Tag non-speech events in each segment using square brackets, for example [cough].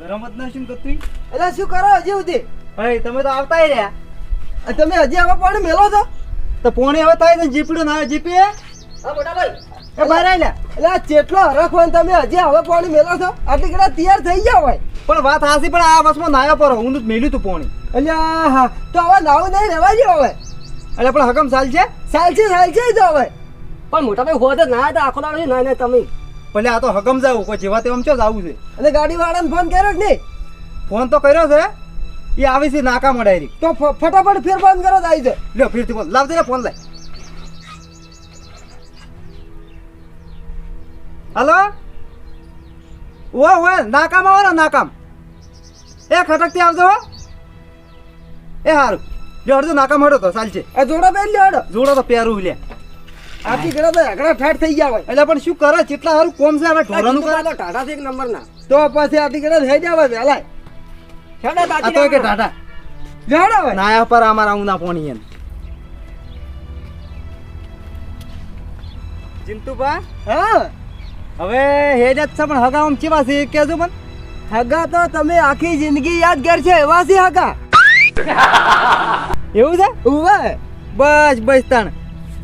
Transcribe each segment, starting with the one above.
ગરમ જ ના શું કરતું એટલે શું કરો હજી સુધી? ભાઈ તમે તો આવતા રહ્યા. તમે હજી આવા પાણી મેલો છો? તો પોણી હવે થાય ને જીપડું ના આવે જીપી હા? એ બહાર આયલા એટલે આ જેટલો હરખ હોય ને તમે હજી હવે પાણી મેલો છો? આટલી કડા તૈયાર થઈ ગયા હોય. પણ વાત હાસી પણ આ બસમાં નાયો પર હું જ મેલ્યું તું પોણી. એટલે હા. તો હવે નાવું નહીં રહેવા દો હવે. એટલે પણ હકમ ચાલ છે સાલ છે સાલ છે તો હવે. પણ મોટા ભાઈ હોય તો ના આખો દાડો ના ના તમે? ભલે આ તો હકમ જાવું કોઈ જેવા તેવા ચો જવું છે? અને ગાડી વાળાને ફોન કર્યો જ નહીં? ફોન તો કર્યો છે. એ આવી છે નાકા મડાયરી તો ફટાફટ ફેર ફોન કરો આવી છે લ્યો ફીરથી ફોન લાવજે ને ફોન લાય. હલો? ઓ હોય નાકામ આવો ને નાકામ. એ ખટકતી આવજો એ હારું. લ્યો અડધો નાકામ હડો તો ચાલશે. એ જોડો બેન લ્યો જોડો તો પહેરું લે. આટલી કડા તો આગળ ઠાઠ થઈ ગયા હોય. એટલે પણ શું કરે? કેટલા સારું કોમ છે હવે ઢોરાનું કરે ટાટા છે એક નંબર ના તો પછી આટલી કડા થઈ ગયા હોય વહેલા. આ તો કે ટાટા જાડો હોય. નાયા પર અમારા ઉના પોણી એમ. ચિંતુભા હા. હવે હેડ જ છે પણ હગામ ચેવા છે એ કહેજો મને. હગા તો તમે આખી જિંદગી યાદગાર છે એવા છે હગા. [laughs] એવું છે? ઉવે. બસ બસ તાણ.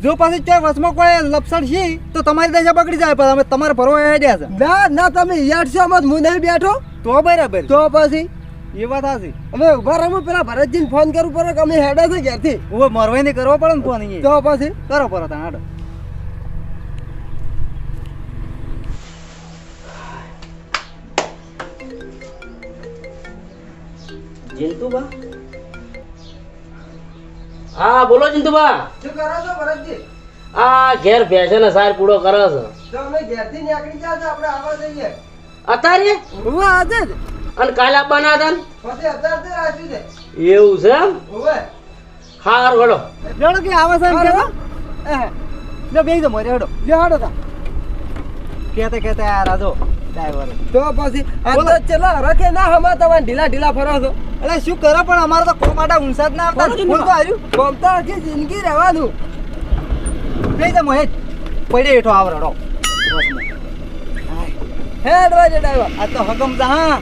જો પાછી ચાર વર્ષમાં કોઈ લપસણ છે તો તમારી દશા બગડી જાય પણ અમે તમારે ભરવા હેડ્યા છે. ના ના તમે યાદ છો મત હું નહીં બેઠો? તો બરાબર. તો પછી? એ વાત હાસી અમે ઊભા રહો પેલા ભરતજીને ફોન કરવું પડે કે અમે હેડે છે ઘેરથી. હવે મરવાઈ નહીં કરવો પડે ને ફોન અહીં તો પછી? કરો પડે તાણ હાડો જિંતુબા હા બોલો જિંતુબા શું કરો છો ભરતજી? આ ઘેર ભેંસને સાર પૂડો કરે છો. તો અમે ઘેરથી નીકળી ગયા છે આપણે આવવા જઈએ. અત્યારે? હું આજે અને કાલે આપવાના હતા પછી અત્યારે તો રાખ્યું છે. એવું છે એમ? ઉવે હાર વડો લેડો કે આવે છે કેવો. લે બેસી દો મોરે હડો. લ્યો હડો તા. કહેતા કહેતા યાર આજો ડ્રાઈવર. તો પછી આ તો ચલો રખે ના હમા તમે ઢીલા ઢીલા ફરો છો. એટલે શું કરે પણ અમારે તો કોમાટા ઊંસા જ ના આવતા. હું તો આવ્યું કોમતા હજી જિંદગી રહેવાનું. કઈ તો મહેશ પડે હેઠો આવ રડો. હેડ વાજે ડ્રાઈવર. આ તો હકમ જા હા.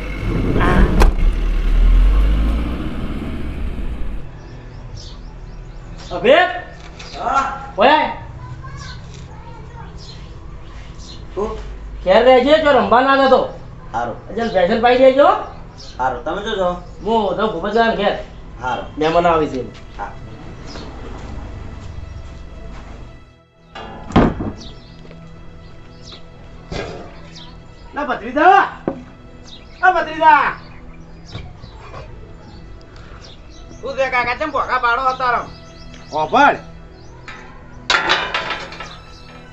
અભે ઓય ઘેર રહેજે જો રંબા ના જતો. સારું અજલ ફેશન પાઈ દેજો. સારું તમે જો છો હું તો ભૂપતજાન ઘેર. સારું મહેમાન આવી છે. હા. ના ભત્રીજા. આ ભત્રીજા. તું દે કાકા? ચમ ભોગા પાડો અતારો ઓભળ.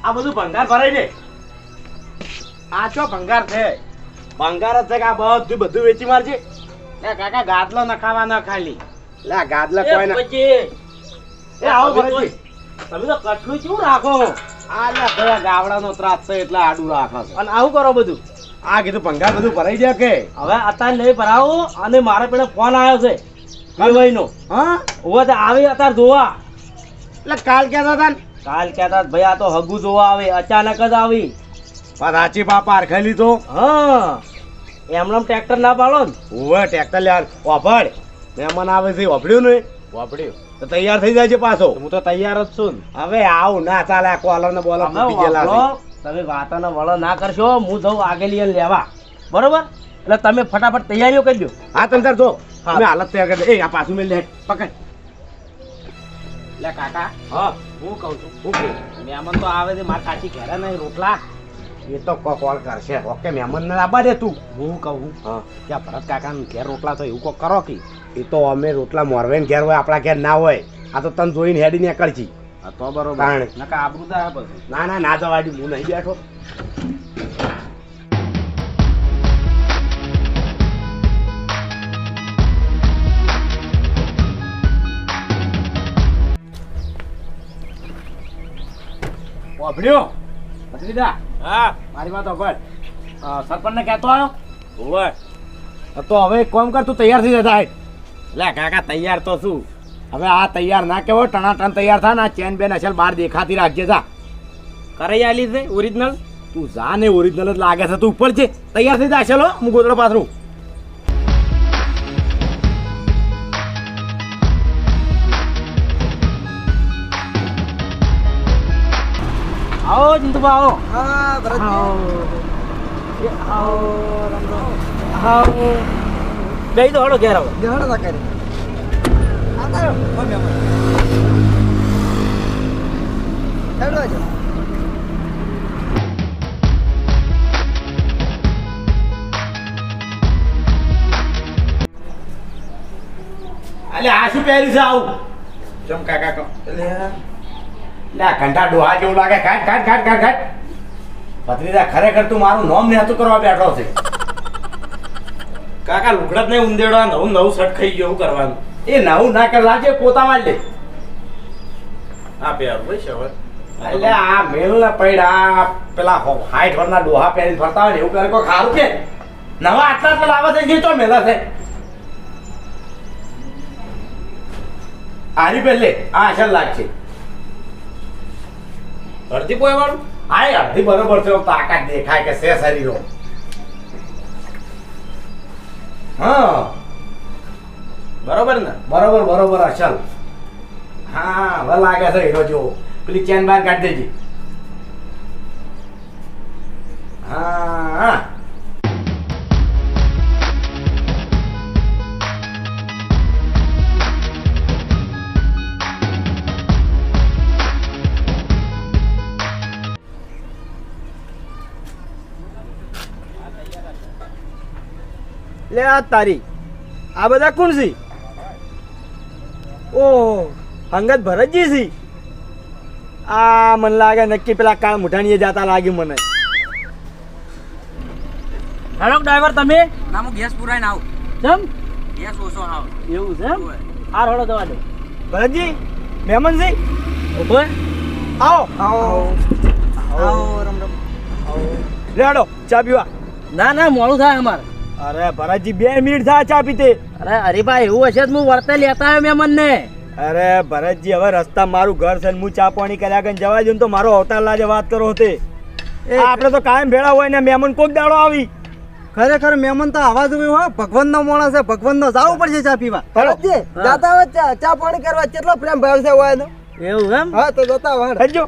આ બધું ભંગાર ભરાઈ દે આ ચો ભંગાર છે? ભંગાર જ છે કે આ બધું બધું વેચી મારજે. એ કાકા ગાદલો નખાવા ન ખાલી. લે આ ગાદલા કોઈ ના પછી? એ આવો ભરતજી. તમે તો કટલું કેવું રાખો? આ લે ભયા ગાવડાનો ત્રાસ છે એટલે આડું રાખો છે. અને આવું કરો બધું. આ કીધું ભંગાર બધું ભરાઈ જાય કે? હવે અત્યારે લઈ ભરાવો અને મારે પેલો ફોન આવ્યો છે. ભાઈનો. હા? હવે તો આવી અત્યારે જોવા. એટલે કાલ કહેતા હતા ને કાલ કહેતા ભાઈ આ તો હગુ જોવા આવે અચાનક જ આવી. પણ પા બાપા લીધો. હા. એમનામ ટ્રેક્ટર ના પાડો ને. ઓવે ટ્રેક્ટર લે ઓફાડ. મહેમાન આવે છે ઓફડ્યું ને ઓફડ્યું. તો તૈયાર થઈ જાય છે પાછો. હું તો તૈયાર જ છું હવે આવું ના ચાલે કોલર ને બોલર ફૂટી ગયેલા તમે વાતાનો વળો ના કરશો હું જઉં આગેલી લેવા. બરોબર? એટલે તમે ફટાફટ તૈયારીઓ કરી દો હા તમે તાર જો. અમે હાલત તૈયાર કરી એ આ પાછું મેં લે પકડ. લે કાકા. હા. હું કહું છું. હું મહેમાન તો આવે છે મારા કાચી ઘેરા નહીં રોટલા. એ તો કોલ કરશે. ઓકે મહેમાન ને લાવવા દે તું. હું કહું. હા. ત્યાં ભરત કાકા ઘેર રોટલા તો એવું કોક કરો કે? એ તો અમે રોટલા મોરવે ઘેર હોય આપણા ઘેર ના હોય. આ તો તને જોઈને હેડી ને હા તો બરોબર. નકા આબરૂ થાય પછી ના ના ના જવા દે હું નહીં બેઠો. વાપર્યો? ભત્રીજા હા. મારી વાત સાંભળ સરપંચને કહેતો આવ્યો? ઓવે તો હવે એક કામ કર તું તૈયાર થઈ જતા એટલે લે કાકા તૈયાર તો શું હવે આ તૈયાર ના કેવો ટણાટણ તૈયાર થા ને આ ચેન બેન અસલ બહાર દેખાતી રાખજે જા. કરાઈ આલી છે ઓરિજિનલ? તું જા ને ઓરિજિનલ જ લાગે છે તું ઉપર છે તૈયાર થઈ જા અસલ હો હું ગોદડો પાથરું આવો ચિંતુ આવો હા ભરતજી આવો આવો ગઈ તો હળો ઘેર આવો બેહણો ના કરી હેડો જો. અલે આ શું પહેર્યું છે આવું ચમ કાકા કહો એટલે લે આ ઘંટા ડોહા જેવું લાગે કાટ કાટ કાટ કાટ કાટ ભત્રીજા ખરેખર તું મારું નોમ ને હતું કરવા બેઠો છે. કાકા લુગડત નહીં ઉંદેડો નવું નવું શર્ટ ખાઈ ગયો કરવાનું? એ નવું ના કર લાજે પોતામાં લે. આ પહેર ભાઈ શવર એટલે આ મેલ ના પૈડા પેલા હાઈટ વરના ડોહા પહેરીને ફરતા હોય ને એવું કરે કોઈ ખારું કે? નવા આટલા આટલા લાવે છે જે તો મેલા છે. આની પહેલે આ અસર લાગશે. અડધી પોય વાળું? હા, એ અડધી બરોબર છે. તાકાત દેખાય કે છે શરીરો. હા. બરોબર ને? બરોબર બરોબર, અસલ. હા, હવે લાગે છે હીરો જો પેલી ચેન બાર કાઢી દેજે. હા હા. લે આ તારી. આ બધા કોણ છે? ઓ અંગત ભરતજી છે. આ મને લાગે નક્કી પેલા કાળ મુઠાણીએ જાતા લાગ્યું મને. હેલો ડ્રાઈવર તમે? ના હું ગેસ પુરાઈને આવું. જમ? ગેસ ઓછો આવ એવું છે એમ? હાર હળો દવા દો. ભરતજી મહેમાનજી છે? ઊભો આવો. આવો. આવો. રમ રમ. લેડો ચા પીવા. ના ના મોડું થાય અમારે. અરે ભરતજી બે મિનિટ થા ચા પીતે. અરે હરીભાઈ એવું હશે તો હું વર્તે લેતા આવ્યો મેં ને અરે ભરતજી હવે રસ્તા મારું ઘર છે હું ચા પાણી કર્યા કરીને જવા દઉં તો મારો અવતાર લાજે વાત કરો તે. આપણે તો કાયમ ભેળા હોય ને મહેમાન કોક દાડો આવી. ખરેખર મહેમાન તો આવા જ હોય ભગવાન નો માણસ છે ભગવાન નો જવું પડશે ચા પીવા. ભરતજી જાતા હોય ચા ચા પાણી કરવા કેટલો પ્રેમ ભાવ છે હોય એનો એવું એમ? હા તો જોતા હજો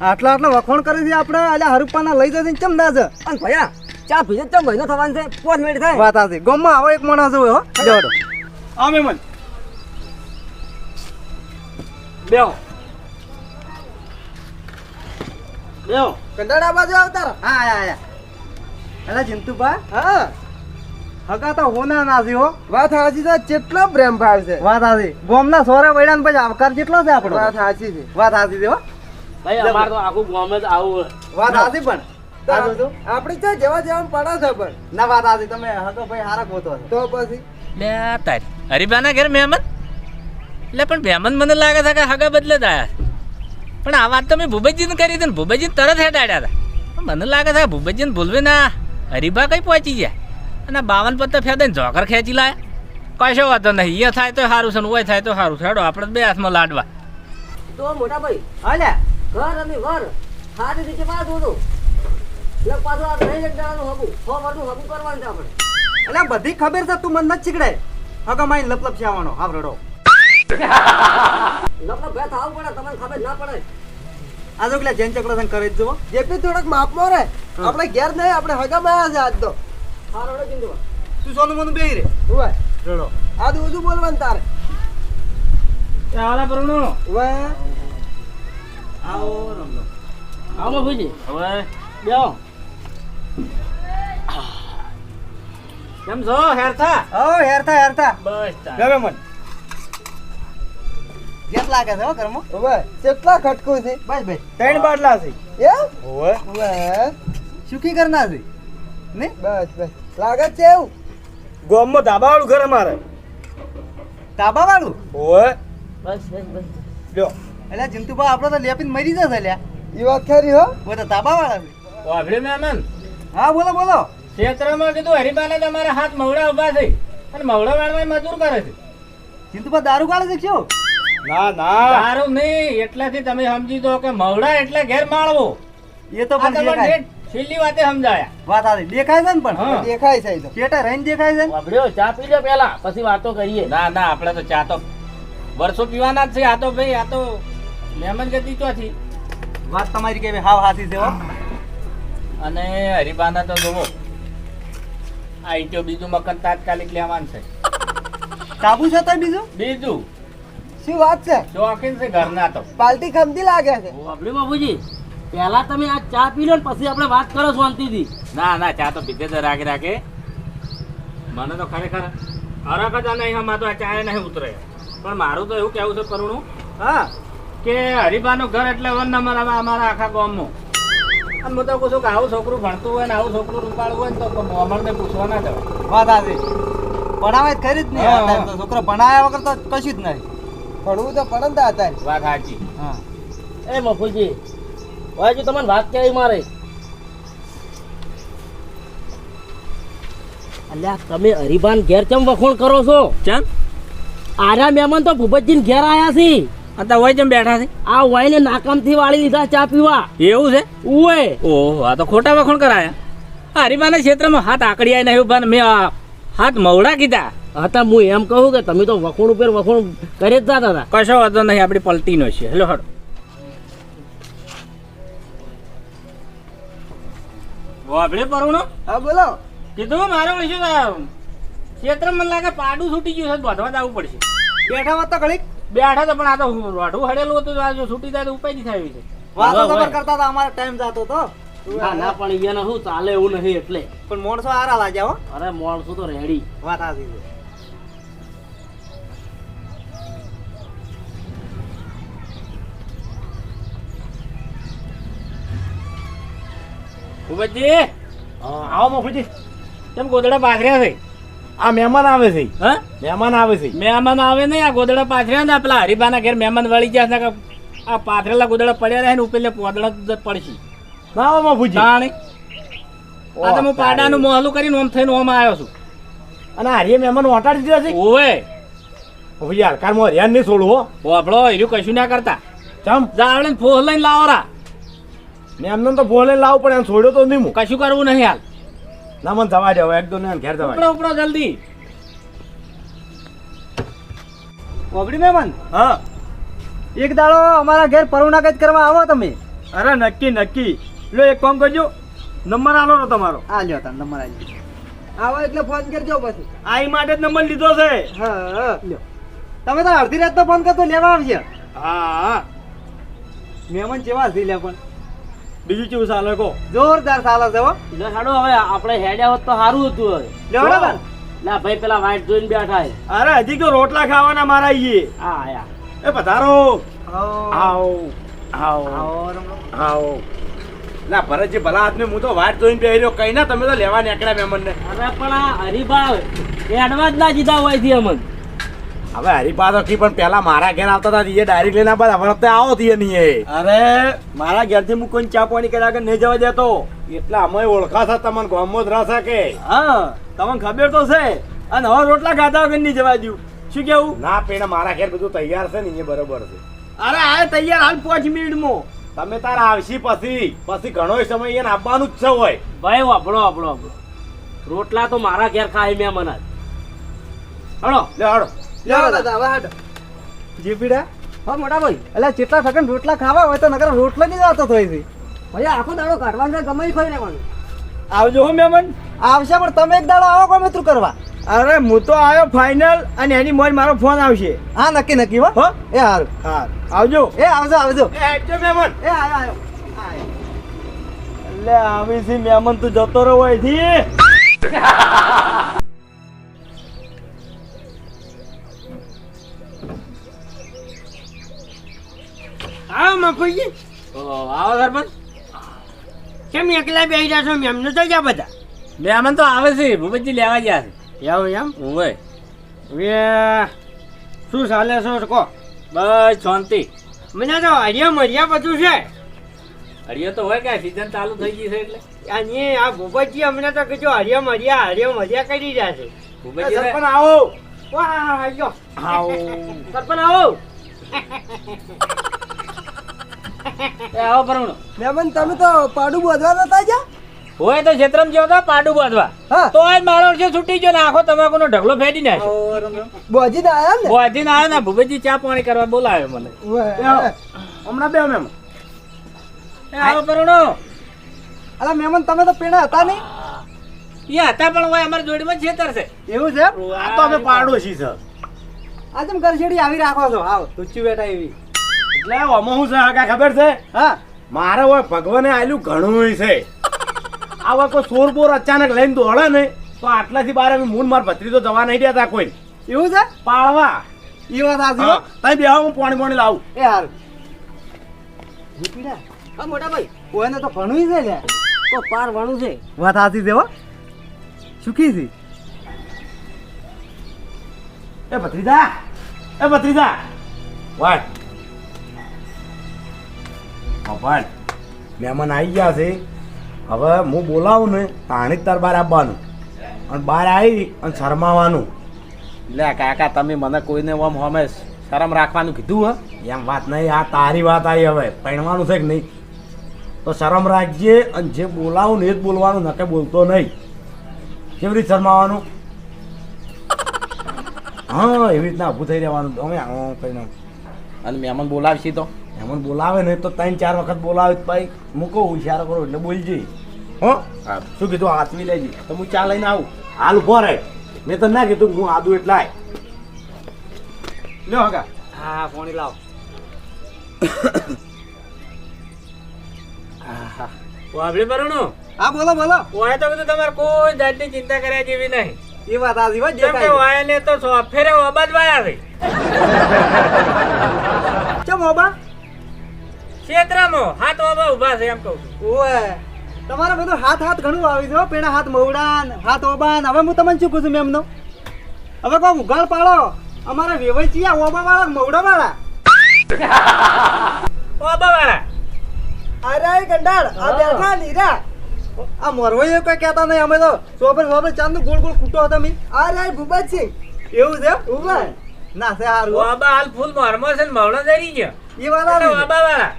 આટલા આટલા વખોણ કરી દે આપણે અલ્યા હરુપાના લઈ જઈને ચમ ના છે અને ભૈયા ચા ભીજે ચા મહિનો થવાનો છે? પાંચ મિનિટ થાય. વાત આથી ગમમાં આવો એક માણસ હોય હો. જોડો આ મેમન બેહો. બેહો. કંટાળા બાજુ આવતા. હા આયા આયા. અલા જિંતુભા. હા. હગા તો હોના ના છે હો. વાત સાચી છે કેટલો પ્રેમ ભાવ છે. વાત આથી ગોમના સોરા વૈડાન પછી આવકાર કેટલો છે આપણો. વાત સાચી છે. વાત આથી છે હો. ભાઈ અમાર તો આખું ગોમ જ આવું. વાત આથી પણ. આ જોજો. આપણી તો જેવા જેવા પડે છે પણ. ના વાત આજે તમે હતો ભાઈ હારા ગોતો તો. પછી? લે તારી. હરીબાના ઘેર મહેમાન? એટલે પણ મહેમાન મને લાગે છે કે હગા બદલે જ આયા પણ આ વાત તો મેં ભૂપતજીને કરી હતી ને ભૂપતજી તરત હેડાડ્યા હતા. મને લાગે છે કે ભૂપતજીને ભૂલવે ના હરીબા કઈ પહોંચી ગયા. અને બાવન પત્તા ફેદઈને ઝોકર ખેંચી લાયા. કશો વાંધો નહીં એ થાય તો સારું છે ને ઓય થાય તો સારું છે. હેડો આપણે બે હાથમાં લાડવા. તો મોટા ભાઈ અલ્યા ઘર અને વર. સારી રીતે વાત હોતું એટલે પાછું આ નહીં એક દાડાનું હગું. છ વર્ષનું હગું કરવાનું છે આપણે. એટલે બધી ખબર છે તું મને નથી ચીકડે હગા માઈ લપલપ છે આવવાનો. આવરડો લપલપ ભે થવું પડે તમને ખબર ના પડે. આ જો પેલા જેન ચકડો સંગ કરે જ જુઓ. જેપી થોડોક માપમાં રે આપણે ઘેર નહીં આપણે હગામાં આવ્યા છે આજ તો. હા રડો ચિંતુ તું સોનું મોનું બેહી રે. હોય રડો. આ તો ઓછું બોલવાનું તારે. આલા પરણો. હોય આવો રમલો. આવો ભૂજી. હવે. બેહો. કેમ છો? હેરતા ઓ હેરતા હેરતા બસ ગમે મને. જેટ લાગે છે હો ઘરમાં. ઓવે કેટલા ખટકું છે. બસ બસ. ત્રણ બાટલા છે. એ ઓવે. ઓવે. સુખી કરના છે? ને? બસ બસ. લાગે છે એવું? ગોમમાં ધાબા વાળું ઘર અમારે. ધાબા વાળું ઓવે. બસ બસ બસ. લ્યો. એટલે જીંતુભા આપણે તો લેપીને મરી જશે લ્યા. એ વાત ખરી હો. ઓ તો ધાબા વાળા વાભડે મેમન? હા બોલો બોલો. ક્ષેત્રમાં કીધું હરિભાને તમારા હાથ મવડા ઊભા છે અને મવડા વાળવા મજૂર કરે છે. સિંધુભા દારૂ કાઢે છે શું? ના ના. દારૂ નહીં એટલેથી તમે સમજી દો કે મવડા એટલે ઘેર માળવો. એ તો પણ છેલ્લી વાતે સમજાયા. વાત આવી દેખાય છે ને પણ? દેખાય છે તો. કેટા રહીને દેખાય છે વાબડ્યો ચા પી લો પહેલા પછી વાતો કરીએ. ના ના આપણે તો ચા તો વર્ષો પીવાના જ છે. આ તો ભાઈ આ તો મહેમાન ગતિ ચોથી વાત તમારી કેવી હાવ હાથી છે અને હરિભાના તો જોવો આ ઈટો બીજું મકાન તાત્કાલિક લેવાનું છે. કાબુ છે તો બીજું? બીજું? શું વાત છે? શોખીન છે ઘરના તો. પાલટી ખમતી લાગે છે. બાપડી બાપુજી પહેલા તમે આ ચા પી લો ને પછી આપણે વાત કરો શાંતિથી. ના ના ચા તો પીધે તો રાખી રાખે મને તો ખરેખર હરક જ નહીં હમણાં તો આ ચાય નહીં ઉતરે. પણ મારું તો એવું કેવું છે કરુણું હા. કે હરિભાનું ઘર એટલે વન નંબર અમારા આખા ગામનું. અને હું તો કહું છું કે આવું છોકરું ભણતું હોય ને આવું છોકરું રૂપાળું હોય ને તો અમરને પૂછવા ના જવાય. વાત હાથી ભણાવે જ ખરી જ નહીં. છોકરો ભણાવ્યા વગર તો કશું જ નહીં. ભણવું તો પડે ને અત્યારે વાત સાચી. હા. એ મફુજી ભાઈ જો તમને વાત કહેવી મારે? અલ્યા તમે હરિભાન ઘેર ચમ વખોણ કરો છો? ચમ? આર્યા મહેમાન તો ભૂપતજી ઘેર આયા છે. અત્યારે હોય જેમ બેઠા છે. આ વાઈને નાકામથી વાળી લીધા ચા પીવા. એવું છે? ઉએ ઓહો આ તો ખોટા વખણ કરાયા. આ હરિભાના ક્ષેત્રમાં હાથ આકડી આવીને આવ્યું પણ મેં હાથ મવડા કીધા. હતા હું એમ કહું કે તમે તો વખોણ ઉપર વખોણ કરી જ જતા હતા. કશો વાંધો નહીં આપણી પલટીનો છે. હેલો હડો વાપડે પરુણો? હા બોલો. કીધું મારો વિશે ક્ષેત્ર મને લાગે પાડું છૂટી ગયું છે બધવા જવું પડશે. બેઠા વાત તો ઘડીક. બેઠા તો પણ આ તો રોઢું હડેલું હતું આજે છૂટી જાય તો ઉપાય થાય છે વાતો ખબર કરતા હતા અમારો ટાઈમ જતો તો ના ના પણ અહીંયા શું ચાલે એવું નહીં એટલે. પણ મોણસો આરા લાગ્યા હો. અરે મોણસો તો રેડી વાત હાથી છે. ભૂપતજી આવો મફુજી કેમ ગોદડા પાથર્યા છે? આ મહેમાન આવે છે. હા? મહેમાન આવે છે. મહેમાન આવે નહીં આ ગોદડા પાથર્યા ને પેલા હરીબાના ઘેર મહેમાન વળી ગયા છે આ પાથરેલા ગોદડા પડ્યા રહે ને ઉપર પોદડા જ પડશે. ના આવો મફુજી જાણે આ તો હું પાડાનું મોહલું કરીને ઓમ થઈને ઓમ આવ્યો છું. અને હરીએ મહેમાન ઓટાડી દીધા છે? ઓવે. મફુજી હલકારમાં હરિયાન નહીં છોડવું હો. ઓફળો એર્યું કશું ના કરતા. ચમ. જાવડે ને ફોહ લઈને લાવરા મેમને તો બોલે લાવું પણ એમ છોડ્યો તો નહીં હું. કશું કરવું નહીં હાલ. ના મને જવા એક દો ને ઘેર જવા ઉપડો ઉપડો જલ્દી. ઓગડી મેમન? હા. એક દાડો અમારા ઘેર પરુણાગત કરવા આવો તમે. અરે નક્કી નક્કી. લો એક કામ કરજો. નંબર આલો નો તમારો. આ લ્યો તાર નંબર આવી આવો એટલે ફોન કરજો પછી. આઈ માટે જ નંબર લીધો છે. હા લ્યો. તમે તો અડધી રાત તો ફોન કરતો લેવા આવશે હા મેમન જેવા હતી લે પણ. બીજું કેવું ચાલે કહો? જોરદાર ચાલે છે હો. એટલે સાડો હવે આપણે હેડ્યા હોત તો સારું હતું હવે. લેવડો ના ભાઈ પેલા વાઈટ જોઈને બેઠા છે. અરે હજી તો રોટલા ખાવાના મારા ઈએ. આ આયા. એ પધારો. આવો. આવો આવો. ના ભરતજી ભલા આદમી હું તો વાટ જોઈને બેહી કઈ ના તમે તો લેવા નીકળ્યા મહેમાનને. અરે પણ આ હરિભાવ એડવા જ ના જીધા હોય છે અમન. હવે હરિપાદ તો પણ પેલા મારા ઘેર આવતા હતા એ ડાયરેક્ટ લઈને બાદ હવે હપ્તે આવો થી નહીં અરે મારા ઘેરથી હું કોઈ ચા પાણી કર્યા આગળ નહીં જવા દેતો. એટલે અમે ઓળખા છે તમને ગામમાં જ રહેશે કે હા તમને ખબર તો છે. અને હવે રોટલા ખાધા વગર નહીં જવા દઉં. શું કેવું? ના પેણે મારા ઘેર બધું તૈયાર છે ને એ બરોબર છે. અરે આ તૈયાર હાલ પાંચ મિનિટમાં. તમે તારા આવશી પછી. પછી ઘણો સમય એને આપવાનું જ છે હોય. ભાઈ વાપરો વાપરો વાપરો. રોટલા તો મારા ઘેર ખાય મેં મને હળો લે હાડો હા મોટા ભાઈ. એટલે જેટલા સગન રોટલા ખાવા હોય તો નકર રોટલો નહીં આવતો થોઈ થી. ભાઈ આખો દાડો કાઢવાનો ગમે ખાઈ લેવાનું. આવજો હો મહેમાન. આવશે પણ તમે એક દાડો આવો કોઈ મિત્ર કરવા. અરે હું તો આવ્યો ફાઇનલ અને એની મોજ મારો ફોન આવશે. હા નક્કી નક્કી હો. એ હારું. હા આવજો. એ આવજો આવજો. એ આવજો મહેમાન. એ આવ્યો આયો. એટલે આવી મહેમાન તું જતો રહો અહીંથી. આવો મફુજી. આવો સરપંચ. કેમ એકલા બેસી રહ્યા છો? એમને તો જા બધા. મહેમાન તો આવે છે ભૂપતજી લેવા ગયા છે. એવું એમ? ઓવે હવે શું ચાલે છો? કહો બસ શાંતિ. મને તો હરિયા મરિયા બધું છે. હરિયો તો હોય કે સીઝન ચાલુ થઈ ગઈ છે એટલે. અને આ ભૂપતજી અમને તો કીધું હરિયા મરિયા હરિયા મરિયા કરી રહ્યા છે. ભૂપતજી સરપંચ આવો. વાહ આવો. સરપંચ આવો. [laughs] એ આવો પરમણો મેમન તમે તો પાડું બોધવા નતા જા હોય તો ક્ષેત્રમાં જેવો તો પાડું બાંધવા. હા. તો આજ મારો છે છૂટી ગયો ને આખો તમાકુનો ઢગલો ફેડી નાખ્યો. બોજી ના આયા ને? બોધીને આવ્યો ને ભૂપેજી ચા પાણી કરવા બોલાવ્યો મને. હમણાં બે એ આવો પરોણો અલા મેમન તમે તો પીણા હતા નહીં? એ હતા પણ હોય અમારી જોડીમાં છેતર છે. એવું છે આ તો અમે પાડોશી છે. આ તમે ગરશેડી આવી રાખો છો? આવ. તુચ્ચી બેઠા એવી. એટલે આમાં હું છે ખબર છે? હા. મારે હોય ભગવાને આયલું ઘણું છે. આ હોય કોઈ સોર બોર અચાનક લઈને દોડે ને તો આટલાથી બાર મૂન માર ભત્રી તો જવા નહીં દેતા કોઈ. એવું છે? પાળવા. એ વાત હો. તઈ બેહો હું પાણી પાણી લાવું. એ હાલ હા મોટા ભાઈ કોઈને તો ઘણું છે લે તો પાર વાળું છે. વાત સાચી દેવો હો. સુખી છે? એ ભત્રીજા એ ભત્રીજા. વાય. ભાઈ મહેમાન આવી ગયા છે. હવે હું બોલાવું ને તાણી તાર બાર આવવાનું અને બહાર આવી અને શરમાવાનું. લે કાકા તમે મને કોઈને ઓમ હમે શરમ રાખવાનું કીધું હ? એમ વાત નહીં આ તારી વાત આવી હવે. પહેણવાનું છે કે નહીં? તો શરમ રાખજે અને જે બોલાવું ને એ જ બોલવાનું નકે બોલતો નહીં. કેવી રીતે શરમાવાનું? હા એવી રીતના ઊભું થઈ રહેવાનું. અમે કઈ અને મહેમાન બોલાવશી તો? એમને બોલાવે ને તો ત્રણ ચાર વખત બોલાવે તો ભાઈ મૂકો હોશિયાર કરો એટલે બોલજે. હો? શું કીધું? હાથવી લેજે. તો હું ચા લઈને આવું. હાલ ઊભો રહે. મેં તો ના કીધું હું આદુ એટલે આય. લ્યો હગા. હા પાણી લાવ. વાપરી પરણો? હા બોલો બોલો. હોય તો કીધું તમારે કોઈ જાતની ચિંતા કર્યા જેવી નહીં. એ વાત સાચી હો જેમ કે દેખાય વાય ને તો સોફેરે અબાજ વાયા છે ચમ ઓબા? ક્ષેત્રમાં હાથ ઓબા ઊભા છે એમ કહું છું. ઓએ તમારે બધું હાથ હાથ ઘણું આવી છે. પેણા હાથ મવડાન હાથ ઓબાન. હવે હું તમને શું પૂછું મેમનો? હવે કોઈ ઉઘાડ પાડો. અમારે વેવાઈ ચિયા ઓબા વાળા મવડા વાળા [laughs] ઓબા વાળા અરે ગંડાળ આ બેઠા નીરા. આ મોરવાઈઓ કોઈ કહેતા નહીં અમે તો સોબર સોબર ચાંદ ગોળ ગોળ કૂટો હતા મી. અરે છે એવું છે? ભૂપત ના સે હારું. ઓબા હાલ ફૂલ મોરમો છે ને મવડો જરી ગયો. એ વાળા ઓબા વાળા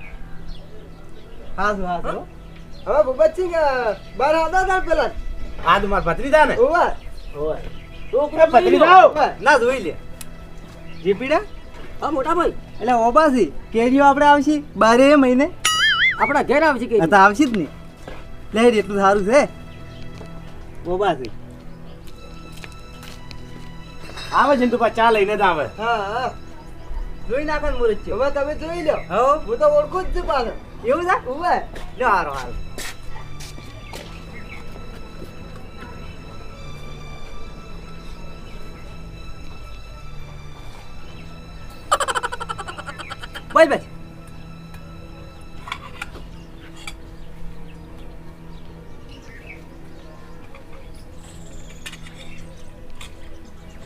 હાસુ હાસુ હવે ભૂપત સિંહ બાર હતા હતા પેલા? આ તો મારા ભત્રીજા ને? જોઈ લે. જે હા મોટા ભાઈ. એટલે ઓબાસી કેરીઓ આપણે આવશે બારે મહિને. આપણા ઘેર આવશે કે આ તો આવશે જ નહીં લે એટલું સારું છે. ઓબાસી આવે છે ને તું પાછા ચા લઈને જ આવે. હા હા. જોઈ નાખો મુરત હવે તમે જોઈ લો હા હું તો ઓળખું જ છું પાછો. એવું છે ઉભે લો હારો હારો બસ બસ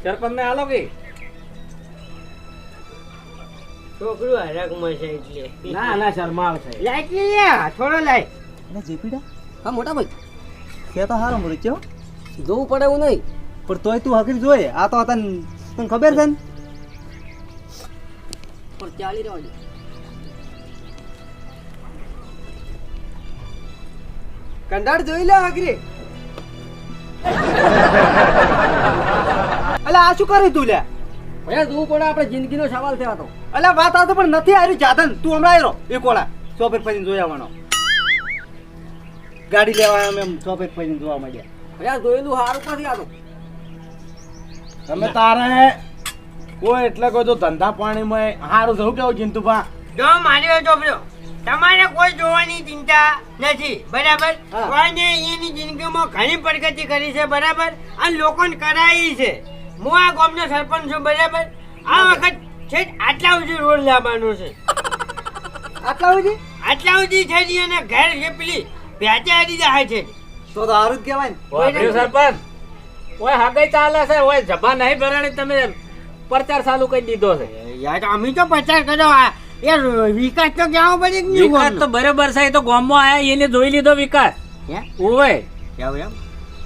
સરપંચ ને હાલો કે છોકરું હરકમાં છે એટલે. ના ના શરમાળ છે લાઈટ લે થોડો લાઈ એટલે જે હા મોટા ભાઈ. કે તો હારો મુરત જોવું પડે એવું નહીં. પણ તોય તું હકરી જોય આ તો તને તને ખબર છે ને? પણ ચાલી રહેવા દે કંડાળ જોઈ લે હકરી. [laughs] અલા આ શું કરે તું લ્યા ભૈયા જોવું પડે આપણે જિંદગીનો સવાલ થયો હતો. અલા વાત આવતો પણ નથી આવી જાતન તું હમણાં આવ્યો એક ઓળા ચોપેટ ફરીને જોઈ આવવાનો. ગાડી લેવા અમે એમ ચોપેટ ફરીને જોવા માંડ્યા. ભૈયા જોયેલું સારું નથી આતો તમે તારે કોઈ એટલે કોઈ તો ધંધા પાણીમાં સારું થયું કેવું ચિંતુભા? જો મારી ચોપડ્યો તમારે કોઈ જોવાની ચિંતા નથી બરાબર? કોઈને એની જિંદગીમાં ઘણી પ્રગતિ કરી છે બરાબર? અને લોકોને કરાવી છે. હું આ ગામનો સરપંચ છું બરાબર? આ વખત છે આટલા સુધી રોડ લાવવાનો છે. આટલા સુધી? આટલા સુધી છે જી અને ઘેર છે પેલી ભેચે આડી જાય છે. તો તો સારું જ કહેવાય ને. સરપંચ ઓય હગાઈ ચાલે છે ઓય જબા નહીં ભરાણી તમે પ્રચાર ચાલુ કરી દીધો છે. યાર અમે તો પ્રચાર કર્યો આ યાર વિકાસ તો ક્યાં પડે વિકાસ તો? બરોબર છે એ તો ગામમાં આયા એને જોઈ લીધો વિકાસ. હે? ઓય કેવું એમ?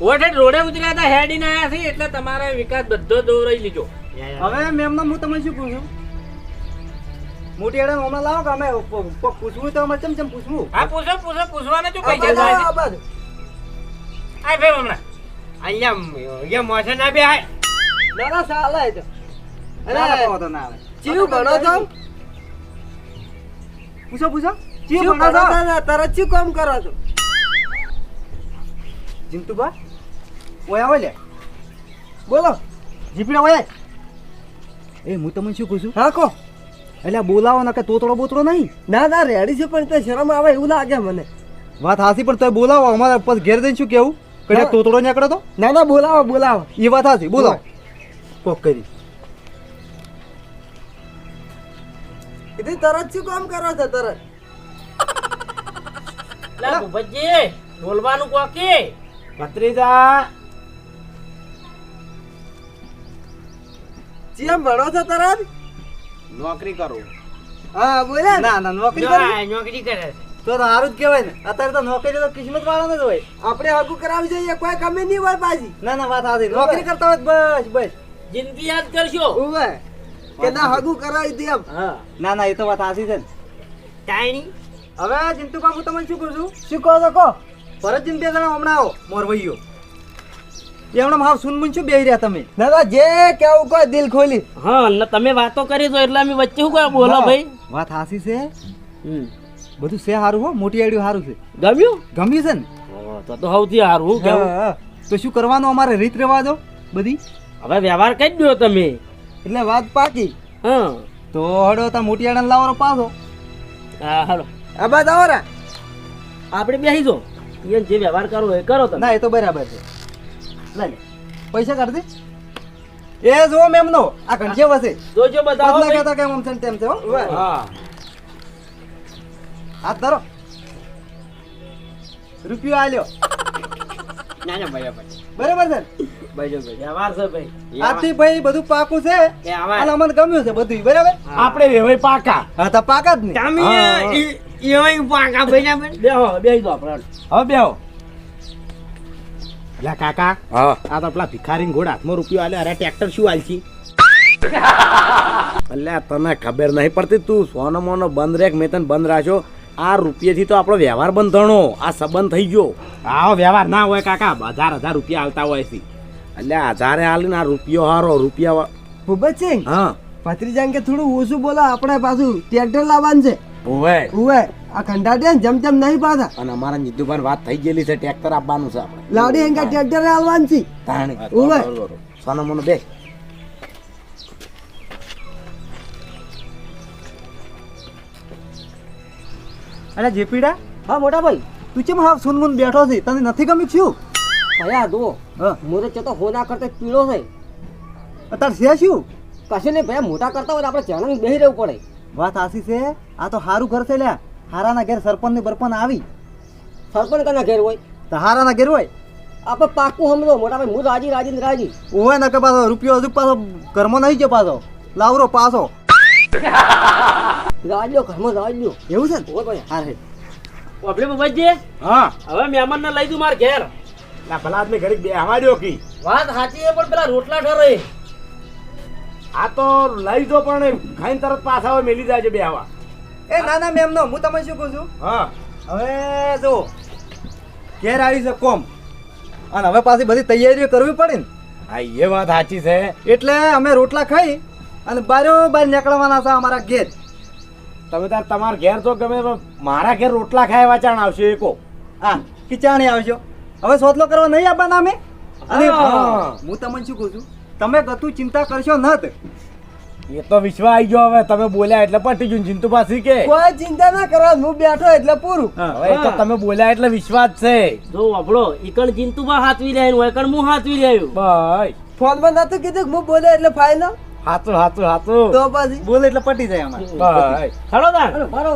ઓઠે રોડે ઉતર્યા હતા હેડીને આયા છે એટલે તમારે વિકાસ બધો દોરાઈ લીધો. હવે મેમને હું તમને શું પૂછું મોટી હમણાં લાવો કે અમે પૂછવું તો અમે ચમ ચમ પૂછવું? હા પૂછો પૂછો પૂછવાને શું કહી જાય આ ભાઈ હમણાં. અહીંયા અહીંયા મોસે ના બે હાય ના ના ચાલે તો. અરે, ના, ના, તો ના આવે. ચીવું ભણો છો? પૂછો પૂછો? છો? તરત શું કામ કરો છો? જીંતુભા? ઓય આવો લે. બોલો. જીપડા ઓય એ હું તમને શું કહું છું? હા કો એટલે બોલાવો ના કે તોતડો બોતડો નહીં. ના ના રેડી છે પણ તે શરમ આવે એવું લાગે મને. વાત હાસી પણ તમે બોલાવો. અમારા ઉપર ઘેર દઈ શું કેવું? કદાચ તોતડો નીકળે તો? ના ના બોલાવો બોલાવો. એ વાત હાસી બોલાવો કોક કરી. કીધું તરત શું કામ કરો છો તરત? લા ભૂપતજી બોલવાનું કોકી? ભત્રીજા. ચેમ ભણો છો તરત? નોકરી કરો. હા બોલે ના. ના નોકરી કરી. નોકરી કરે. તો તો સારું જ કહેવાય ને. અત્યારે તો નોકરી તો કિસ્મત વાળાનો જ હોય. આપણે હગું કરાવી જોઈએ કોઈ કમી નહીં હોય પાછી. ના ના વાત હાસી નોકરી કરતા હોય બસ બસ. જિંદગી યાદ કરશો. ઉવે. કે ના હગું કરાવી દે એમ. હા. ના ના એ તો વાત સાચી છે ને. ટાઈણી હવે જિંતુ બાબુ તમને શું કહું છું? શું કહો છો કહો. ફરજિન જિંદગી જણા હમણાં આવો મોરવૈયો. એ હમણાં હાવ સુનમુન શું બેહી રહ્યા તમે. ના ના જે કેવું કોઈ દિલ ખોલી. હા ને તમે વાતો કરી તો એટલે અમે વચ્ચે શું કોઈ બોલો ભાઈ. વાત હાસી છે. હમ. બધું છે સારું હો મોટી આઈડિયો સારું છે. ગમ્યું? ગમ્યું છે ને? તો તો સૌથી સારું કેવું. તો શું કરવાનું અમારે રીત રિવાજો બધી? હવે વ્યવહાર કરી દો તમે. એટલે વાત પાકી. હા. તો હડો તા મોટી આડન લાવો પાછો. હા હાલો. આ બાદ આવો આપણે બેસી જો. એને જે વ્યવહાર કરવો એ કરો તમે. ના એ તો બરાબર છે. લે. પૈસા કાઢ દે એ જો મેમ નો આ ઘંટે વસે. જોજો બધા ભાઈ. કહેતા કેમ આમ છે ને તેમ છે હો હા. હાથ ધરો. રૂપિયો આલ્યો. ના ના બરાબર બરાબર છે ને? વ્યવહાર છે ભાઈ. ભાઈ બધું પાકું છે. અને અમને ગમ્યું છે બધું બરાબર? આપણે વેવાય પાકા. હા તો પાકા જ ને બેહો બેસી દો આપણે. હવે બેહો લા કાકા હા. આ તો પેલા ભિખારી ઘોડ હાથમાં રૂપિયો આલે અરે ટ્રેક્ટર શું આલછી [laughs] અલ્યા તને ખબર નહીં પડતી તું સોનો મોનો બંધ રેખ મેં તને બંધ રાખ્યો. આ રૂપિયાથી તો આપણો વ્યવહાર બંધણો આ સંબંધ થઈ ગયો. આવો વ્યવહાર ના હોય કાકા હજાર હજાર રૂપિયા આવતા હોય છે. એટલે હજારે આલીને આ રૂપિયો હારો રૂપિયા ભૂપતસિંહ હા. ભત્રીજાને કે થોડું ઓછું બોલો આપણે પાછું ટ્રેક્ટર લાવવાનું છે. ઓવે ઓવે આ કંટાળે ને જમ જમ નહીં પાછા. અને અમારા પર વાત થઈ ગયેલી છે ટ્રેક્ટર આપવાનું છે આપણે. લાડી એંગા ટ્રેક્ટર આવવાનું છે. તાણે. ઓવે. સોનો મોનો બે અરે જેપીડા? હા મોટા ભાઈ તું ચેમ હાવ સુનમુન બેઠો છે? તને નથી ગમ્યું શું ભયા દો હા. મોરે ચતો હોના કરતા પીળો છે. અત્યારે છે શું? કશે ને ભયા મોટા કરતા હોય આપણે ચાણક બેહી રહેવું પડે. વાત હાસી છે? આ તો હારું ઘર છે લ્યા હારાના ઘેર સરપંચની બરપણ આવી. સરપંચ કના ઘેર હોય? તો હારાના ઘેર હોય? આપણે પાકું સમજો મોટા ભાઈ હું રાજી રાજી ને રાજી. ઓય નકે પાછો રૂપિયો હજુ પાછો ઘરમાં નહીં છે પાછો. લાવરો પાછો. રાજ્યો ઘરમાં રાજ્યો એવું છે ને? હોય ભાઈ. હા રે. આપણે બાબાજી હા. હવે મહેમાનને લઈ દઉં માર ઘેર. ના ભલા આદમી ઘરે બેહવા દો કી. વાત સાચી છે પણ પેલા રોટલા ઠરે. આ તો લઈ જો પણ ખાઈને તરત પાછા હોય મેલી જાય છે બે આવા. એ ના ના મેમ નો હું તમને શું કહું છું? હા. હવે જો ઘેર આવી છે કોમ. અને હવે પાછી બધી તૈયારીઓ કરવી પડે ને. હા એ વાત સાચી છે. એટલે અમે રોટલા ખાઈ અને બારો બાર નીકળવાના છે અમારા ઘેર. તમે તાર તમારા ઘેર તો ગમે મારા ઘેર રોટલા ખાય વાચાણ આવશે એકો. હા કિચાણી આવજો. હવે સોતલો કરવા નહીં આપવાના અમે? અને હા. હું તમને શું કહું છું? તમે ગતું ચિંતા કરશો નત. એ તો વિશ્વ આવી ગયો હવે તમે બોલ્યા એટલે પટી ગયું ચિંતુ પાછી કે. કોઈ ચિંતા ના કરો હું બેઠો એટલે પૂરું. હવે તો તમે બોલ્યા એટલે વિશ્વાસ છે. જો વાપડો ઈકણ ચિંતુમાં હાથવી રહ્યું હોય કણ હું હાથવી રહ્યું ભાઈ ફોનમાં નતું કીધું કે હું બોલે એટલે ફાઈલ હાચું હાચું હાચું. તો પછી? બોલે એટલે પટી જાય અમારે ભાઈ ખડો દા મારો.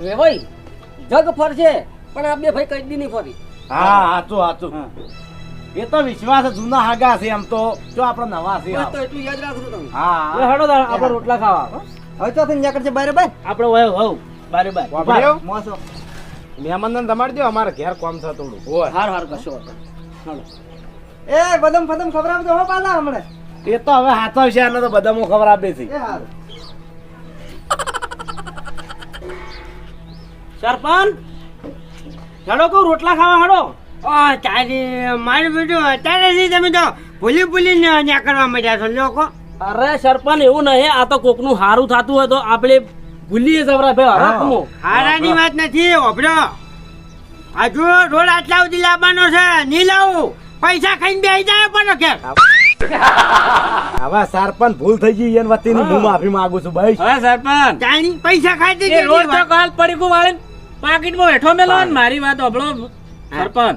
રે ભાઈ જગ ફરશે પણ આ બે ભાઈ કઈ દી નહીં ફરી. હા હાચું હાચું. હા. એ તો વિશ્વાસ જૂના હાગા છે એમ તો. જો આપણે નવા છે એટલું યાદ રાખજો તમે. હા. હેડો આપણે રોટલા ખાવા. હવે તો નીકળશે બારે બાર. આપણે હોય હોવ બારે બાર? મોસો. મહેમાનને તમારી દો અમારે ઘેર કોમ છે થોડું. હોય. હાર હાર કશો એ બદમ ફદમ ખબર આપજો હો પાલા હમણાં. એ તો હવે હાથો છે આને તો બદમો ખબર આપે છે. સરપંચ હેડો કહું રોટલા ખાવા હેડો. મારું બેટું અત્યારે તમે તો ભૂલી ભૂલી ત્યાં કરવા માંડ્યા છો લોકો અરે સરપંચ એવું નહીં આ તો કોકનું સારું થતું હોય તો આપણે ભૂલીએ જવરા ભાઈ હરાકમો હારાની વાત નથી ઓભળો હજુ રોડ આટલા સુધી લાવવાનો છે નહીં લાવું. પૈસા ખાઈને બેસી જાય પણ કે. હવે સરપંચ ભૂલ થઈ ગઈ એન વતીની હું. માફી માંગુ છું ભાઈ. હવે સરપંચ પૈસા ખાઈ દીધી રોડ તો કાલ પડીકું વાળીને પાકીટમાં હેઠો મેલો મારી વાત ઓભળો સરપંચ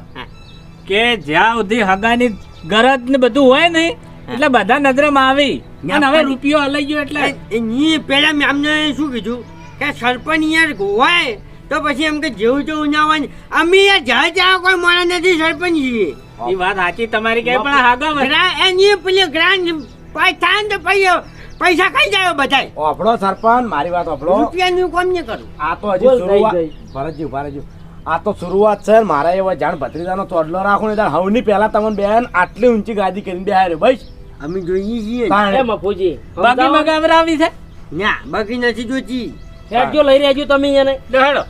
કે જ્યાં સુધી હગાની ગરજ ને બધું હોય ને એટલે બધા નજરમાં આવી. અને હવે રૂપિયો હલાઈ ગયો એટલે પેલા મેં અમને શું કીધું? કે સરપંચ યાર હોય તો પછી એમ કે જેવું જેવું ના હોય અમે યાર જ્યાં ત્યાં કોઈ માણસ નથી સરપંચ છીએ. એ વાત સાચી તમારી કે પણ હાગા ભરા એની પેલી ગ્રાન્ડ પાય થાય ને તો પૈસા પૈસા ખાઈ જાય બધાય. આપણો સરપંચ મારી વાત ઓફળો રૂપિયાનું કોમ નહીં કરું? આ તો હજી શરૂઆત ભરતજી ભરતજી આ તો શરૂઆત છે. મારા એવા જાણ ભત્રીજાનો ચોડલો રાખો ને ત્યાં હવની પહેલા તમને બેન આટલી ઊંચી ગાદી કરીને દે રે ભાઈ અમે જોઈએ છીએ. તાણે. મફુજી બાકી મગાવરાવી છે? ના બાકી નથી જોતી. હેડજો લઈ રહેજો તમે એને. હેડો.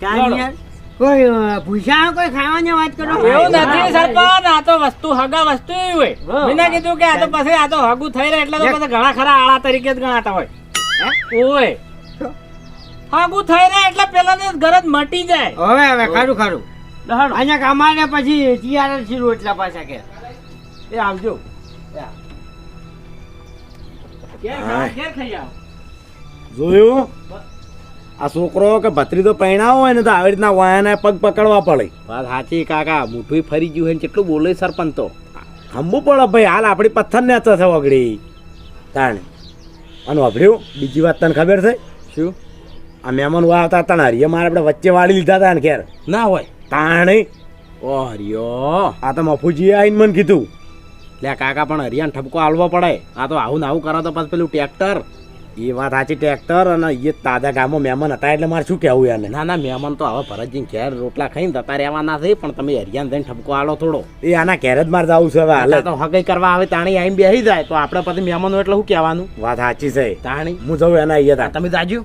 કાંઈ કોઈ અ, કોઈ ખાવાની વાત કરો? એવું નથી સરપંચ આ તો વસ્તુ હગા વસ્તુ એવી હોય. મેં કીધું કે આ તો પછી આ તો હગું થઈ રહે એટલે તો પછી ઘણા ખરા આળા તરીકે જ ગણાતા હોય. ઓય હગું થઈ રહે એટલે પેલા ગરજ મટી જાય. હવે હવે ખારું ખારું. અહીંયા કમાને પછી ટીઆરએલ રોટલા પાછા કે. એ આવજો. જોયું? આ છોકરો કે ભત્રીજો પૈણાવો હોય ને તો આવી રીતના વાયાના પગ પકડવા પડે. વાત સાચી કાકા. મોઢું ફરી ગયું હોય કેટલું બોલે સરપંચ તો. ખંભું પડે ભાઈ હાલ આપણી પથ્થર ને છે વગડી. તાણે. અને વાપર્યું બીજી વાત તને ખબર છે? શું? આ મહેમાન વા આવતા હતા ને હરિયા મારે આપણે વચ્ચે વાળી લીધા હતા ને ઘેર. ના હોય. તાણે. ઓ હરિયો આ તો મફુજીએ આવીને મને કીધું. લે કાકા પણ હરિયાને ઠપકો હાલવો પડે. આ તો આવું ને આવું કરો તો પછી પેલું ટ્રેક્ટર. એ વાત સાચી ટ્રેક્ટર અને એ તાજા ગામમાં મહેમાન હતા એટલે મારે શું કહેવું એને? ના ના મહેમાન તો હવે ભરતજી ઘેર રોટલા ખાઈને જતા રહેવાના છે પણ તમે હરિયાને જઈને ઠપકો આલો થોડો. એ આના ઘેર જ મારે જવું છે હવે હાલે. તો હગઈ કરવા આવે તાણી આઈને બેસી જાય તો આપણે પછી મહેમાનો એટલે શું કહેવાનું? વાત સાચી છે. તાણી. હું જઉં એના અહીંયા તમે જાજો